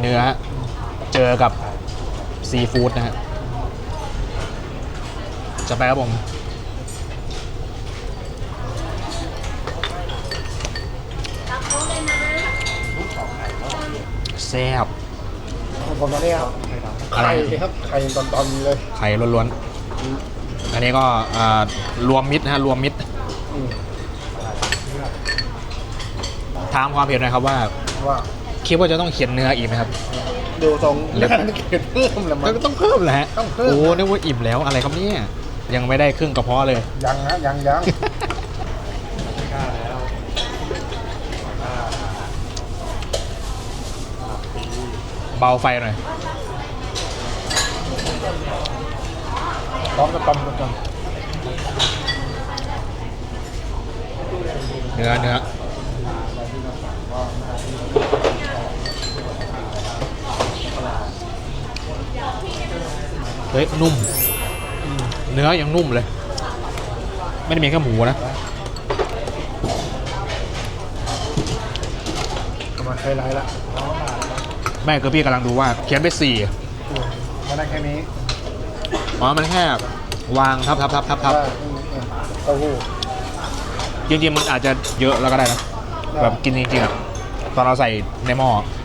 เนื้อ เจอกับซีฟู้ดนะฮะจะไปครับผมแซ่บผมตอนนี้ครับอะไรไข่ครับไข่ตอนๆเลย ไข่ล้วนๆ อันนี้ก็อ่ารวมมิตรนะฮะรวมมิตรอืมถามความเห็นหน่อยครับว่าว่า คิดว่าจะต้องเขียนเนื้ออีกไหมครับ ดูตรงแล้วนั่นเกิดเพิ่มแล้วมั้งก็ต้องเพิ่มแหละต้องเพิ่ม โอ้นึกว่าอิ่มแล้วอะไรครับเนี่ยยังไม่ได้ครึ่งกระเพาะเลย ยังนะยังยัง เบาไฟหน่อย พร้อมกับตำกันเนื้อเนื้อ ฮ้ยนุ่ม เนื้อยังนุ่มเลย ไม่ได้มีแค่หมูนะประมาณไฮไลท์ละแม่คือพี่กำลังดูว่า เขียนไปสี่อืมมาได้แค่นี้อ๋อมันแค่วางทับทับทับทับทับได้อืมอืมเต้าหู้จริงๆมันอาจจะเยอะแล้วก็ได้นะได้แบบกินจริงๆอะตอนเราใส่ในหม้ออ